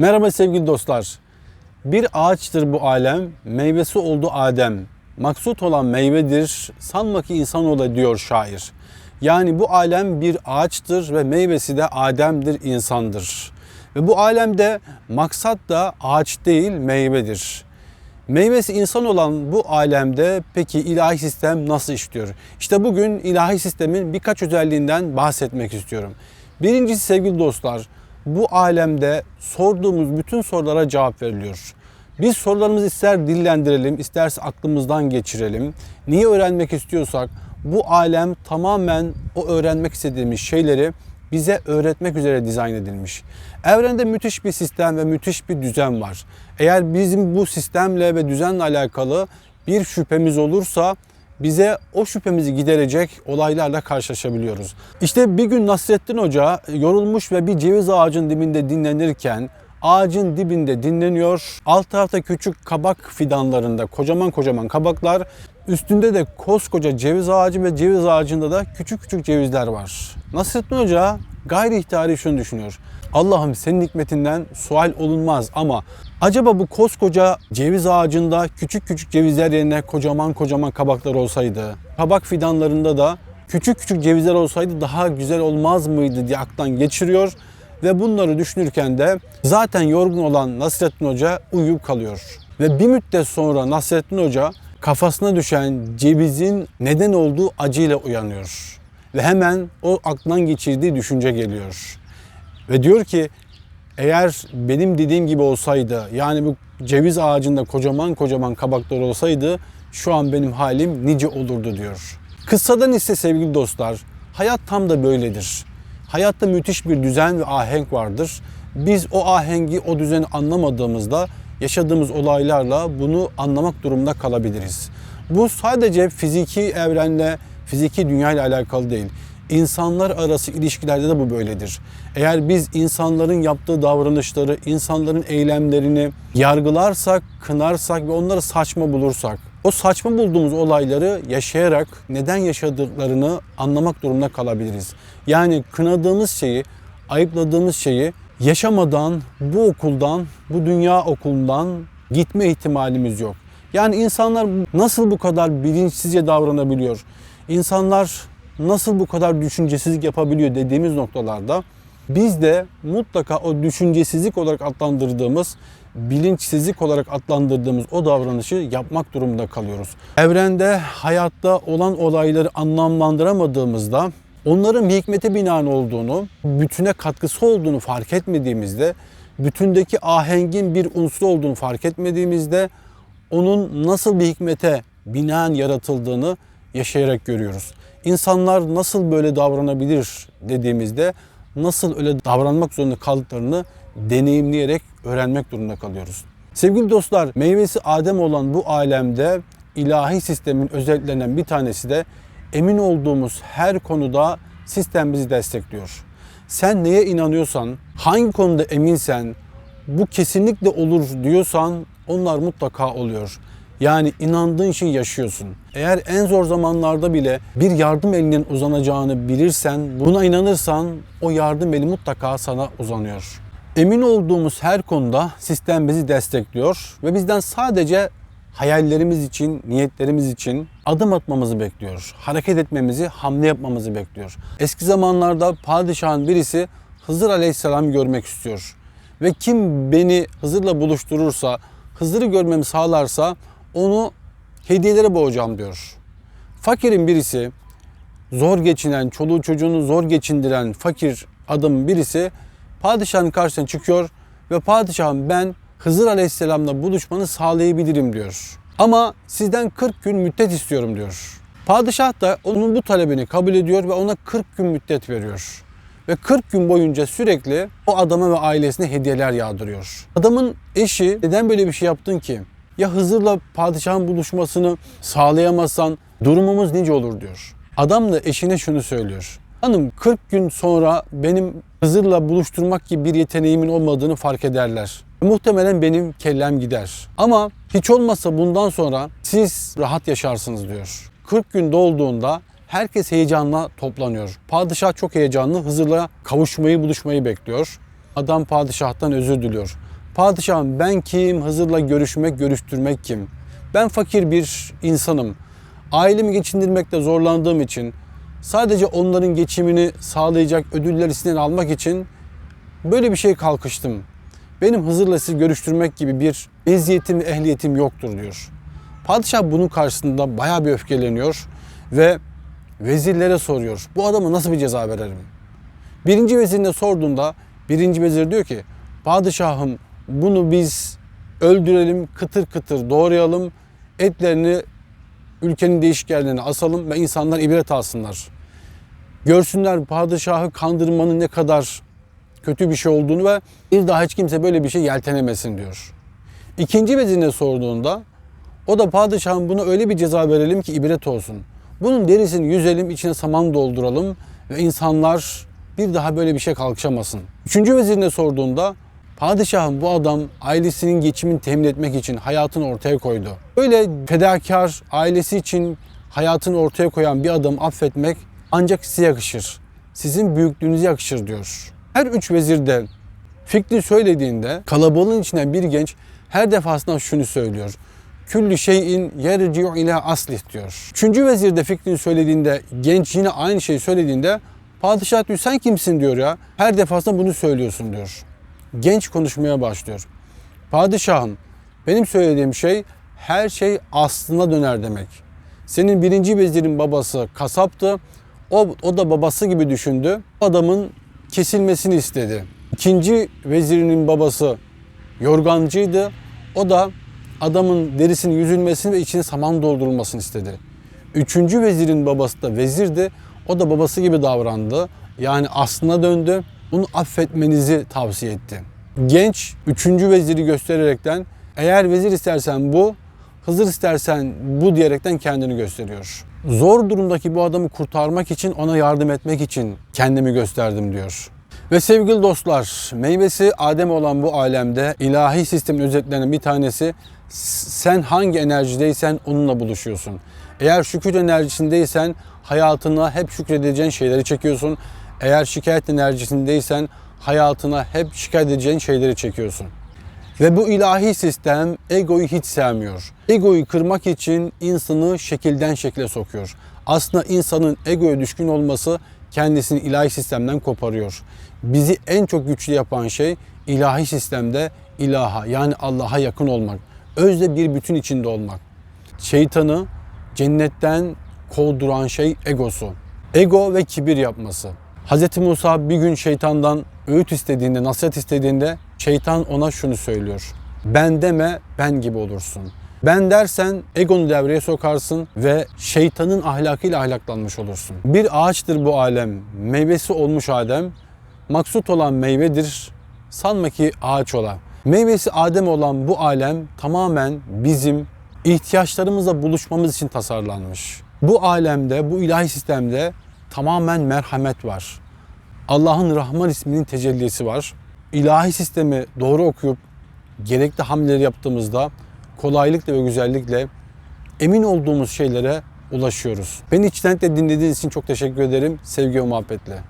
Merhaba sevgili dostlar. Bir ağaçtır bu alem, meyvesi oldu Adem. Maksut olan meyvedir, sanma ki insan ola diyor şair. Yani bu alem bir ağaçtır ve meyvesi de Adem'dir, insandır. Ve bu alemde maksat da ağaç değil meyvedir. Meyvesi insan olan bu alemde peki ilahi sistem nasıl işliyor? İşte bugün ilahi sistemin birkaç özelliğinden bahsetmek istiyorum. Birincisi sevgili dostlar, bu alemde sorduğumuz bütün sorulara cevap veriliyor. Biz sorularımızı ister dillendirelim, isterse aklımızdan geçirelim. Niye öğrenmek istiyorsak bu alem tamamen o öğrenmek istediğimiz şeyleri bize öğretmek üzere dizayn edilmiş. Evrende müthiş bir sistem ve müthiş bir düzen var. Eğer bizim bu sistemle ve düzenle alakalı bir şüphemiz olursa bize o şüphemizi giderecek olaylarla karşılaşabiliyoruz. İşte bir gün Nasrettin Hoca yorulmuş ve bir ceviz ağacın dibinde dinlenirken ağacın dibinde dinleniyor. Alt tarafta küçük kabak fidanlarında kocaman kocaman kabaklar. Üstünde de koskoca ceviz ağacı ve ceviz ağacında da küçük küçük cevizler var. Nasrettin Hoca gayri ihtiyari şunu düşünüyor. Allah'ım senin hikmetinden sual olunmaz ama acaba bu koskoca ceviz ağacında küçük küçük cevizler yerine kocaman kocaman kabaklar olsaydı, kabak fidanlarında da küçük küçük cevizler olsaydı daha güzel olmaz mıydı diye aklından geçiriyor ve bunları düşünürken de zaten yorgun olan Nasrettin Hoca uyuyup kalıyor. Ve bir müddet sonra Nasrettin Hoca kafasına düşen cevizin neden olduğu acıyla uyanıyor. Ve hemen o aklından geçirdiği düşünce geliyor. Ve diyor ki eğer benim dediğim gibi olsaydı yani bu ceviz ağacında kocaman kocaman kabaklar olsaydı şu an benim halim nice olurdu diyor. Kıssadan ise sevgili dostlar hayat tam da böyledir. Hayatta müthiş bir düzen ve ahenk vardır. Biz o ahengi, o düzeni anlamadığımızda yaşadığımız olaylarla bunu anlamak durumunda kalabiliriz. Bu sadece fiziki evrenle, fiziki dünya ile alakalı değil. İnsanlar arası ilişkilerde de bu böyledir. Eğer biz insanların yaptığı davranışları, insanların eylemlerini yargılarsak, kınarsak ve onları saçma bulursak, o saçma bulduğumuz olayları yaşayarak neden yaşadıklarını anlamak durumunda kalabiliriz. Yani kınadığımız şeyi, ayıpladığımız şeyi yaşamadan bu okuldan, bu dünya okulundan gitme ihtimalimiz yok. Yani insanlar nasıl bu kadar bilinçsizce davranabiliyor? İnsanlar nasıl bu kadar düşüncesizlik yapabiliyor dediğimiz noktalarda biz de mutlaka o düşüncesizlik olarak adlandırdığımız, bilinçsizlik olarak adlandırdığımız o davranışı yapmak durumunda kalıyoruz. Evrende, hayatta olan olayları anlamlandıramadığımızda onların bir hikmete binaen olduğunu, bütüne katkısı olduğunu fark etmediğimizde, bütündeki ahengin bir unsur olduğunu fark etmediğimizde onun nasıl bir hikmete binaen yaratıldığını yaşayarak görüyoruz. İnsanlar nasıl böyle davranabilir dediğimizde nasıl öyle davranmak zorunda kaldıklarını deneyimleyerek öğrenmek durumunda kalıyoruz. Sevgili dostlar, meyvesi Adem olan bu alemde ilahi sistemin özelliklerinden bir tanesi de emin olduğumuz her konuda sistem bizi destekliyor. Sen neye inanıyorsan, hangi konuda eminsen, bu kesinlikle olur diyorsan onlar mutlaka oluyor. Yani inandığın şey yaşıyorsun. Eğer en zor zamanlarda bile bir yardım elinin uzanacağını bilirsen, buna inanırsan o yardım eli mutlaka sana uzanıyor. Emin olduğumuz her konuda sistem bizi destekliyor ve bizden sadece hayallerimiz için, niyetlerimiz için adım atmamızı bekliyor. Hareket etmemizi, hamle yapmamızı bekliyor. Eski zamanlarda padişahın birisi Hızır Aleyhisselam'ı görmek istiyor. Ve kim beni Hızır'la buluşturursa, Hızır'ı görmemi sağlarsa onu hediyelere boğacağım diyor. Fakirin birisi, zor geçinen, çoluğu çocuğunu zor geçindiren fakir adam birisi padişahın karşısına çıkıyor ve padişahım ben Hızır Aleyhisselam'la buluşmanı sağlayabilirim diyor. Ama sizden 40 gün müddet istiyorum diyor. Padişah da onun bu talebini kabul ediyor ve ona 40 gün müddet veriyor. Ve 40 gün boyunca sürekli o adama ve ailesine hediyeler yağdırıyor. Adamın eşi neden böyle bir şey yaptın ki? Ya Hızır'la padişahın buluşmasını sağlayamazsan durumumuz nice olur diyor. Adam da eşine şunu söylüyor. Hanım 40 gün sonra benim Hızır'la buluşturmak gibi bir yeteneğimin olmadığını fark ederler. Muhtemelen benim kellem gider. Ama hiç olmazsa bundan sonra siz rahat yaşarsınız diyor. 40 gün dolduğunda herkes heyecanla toplanıyor. Padişah çok heyecanlı Hızır'la kavuşmayı, buluşmayı bekliyor. Adam padişahtan özür diliyor. Padişahım ben kim? Hızır'la görüşmek, görüştürmek kim? Ben fakir bir insanım. Ailemi geçindirmekte zorlandığım için sadece onların geçimini sağlayacak ödüller istenen almak için böyle bir şey kalkıştım. Benim Hızır'la sizi görüştürmek gibi bir eziyetim ehliyetim yoktur diyor. Padişah bunun karşısında bayağı bir öfkeleniyor ve vezirlere soruyor. Bu adama nasıl bir ceza verelim? Birinci vezirine sorduğunda birinci vezir diyor ki padişahım bunu biz öldürelim, kıtır kıtır doğrayalım, etlerini ülkenin değişik yerlerine asalım ve insanlar ibret alsınlar. Görsünler padişahı kandırmanın ne kadar kötü bir şey olduğunu ve bir daha hiç kimse böyle bir şey yeltenemesin diyor. İkinci vezirine sorduğunda o da padişahım bunu öyle bir ceza verelim ki ibret olsun. Bunun derisini yüzelim, içine saman dolduralım ve insanlar bir daha böyle bir şey kalkışamasın. Üçüncü vezirine sorduğunda padişahım bu adam ailesinin geçimini temin etmek için hayatını ortaya koydu. Böyle fedakar, ailesi için hayatını ortaya koyan bir adamı affetmek ancak size yakışır. Sizin büyüklüğünüze yakışır diyor. Her üç vezir de fikri söylediğinde kalabalığın içinden bir genç her defasında şunu söylüyor. Küllü şeyin yerci'u ila aslih diyor. Üçüncü vezir de fikrini söylediğinde genç yine aynı şeyi söylediğinde padişah diyor sen kimsin diyor ya. Her defasında bunu söylüyorsun diyor. Genç konuşmaya başlıyor. Padişahım benim söylediğim şey her şey aslına döner demek. Senin birinci vezirin babası kasaptı. O, o da babası gibi düşündü. Adamın kesilmesini istedi. İkinci vezirinin babası yorgancıydı. O da adamın derisinin yüzülmesini ve içine saman doldurulmasını istedi. Üçüncü vezirin babası da vezirdi. O da babası gibi davrandı. Yani aslına döndü. Bunu affetmenizi tavsiye etti. Genç üçüncü veziri göstererekten eğer vezir istersen bu, Hızır istersen bu diyerekten kendini gösteriyor. Zor durumdaki bu adamı kurtarmak için, ona yardım etmek için kendimi gösterdim diyor. Ve sevgili dostlar, meyvesi Adem olan bu alemde ilahi sistemin özetlerinden bir tanesi sen hangi enerjideysen onunla buluşuyorsun. Eğer şükür enerjisindeysen hayatına hep şükredeceğin şeyleri çekiyorsun. Eğer şikayet enerjisindeysen hayatına hep şikayet edeceğin şeyleri çekiyorsun. Ve bu ilahi sistem egoyu hiç sevmiyor. Egoyu kırmak için insanı şekilden şekle sokuyor. Aslında insanın egoya düşkün olması kendisini ilahi sistemden koparıyor. Bizi en çok güçlü yapan şey ilahi sistemde ilaha yani Allah'a yakın olmak. Özde bir bütün içinde olmak. Şeytanı cennetten kovduran şey egosu. Ego ve kibir yapması. Hz. Musa bir gün şeytandan öğüt istediğinde, nasihat istediğinde şeytan ona şunu söylüyor. Ben deme, ben gibi olursun. Ben dersen egonu devreye sokarsın ve şeytanın ahlakıyla ahlaklanmış olursun. Bir ağaçtır bu alem, meyvesi olmuş Adem. Maksut olan meyvedir, sanma ki ağaç ola. Meyvesi Adem olan bu alem tamamen bizim ihtiyaçlarımızla buluşmamız için tasarlanmış. Bu alemde, bu ilahi sistemde tamamen merhamet var. Allah'ın Rahman isminin tecellisi var. İlahi sistemi doğru okuyup gerekli hamleleri yaptığımızda kolaylıkla ve güzellikle emin olduğumuz şeylere ulaşıyoruz. Beni içtenlikle dinlediğiniz için çok teşekkür ederim. Sevgi ve muhabbetle.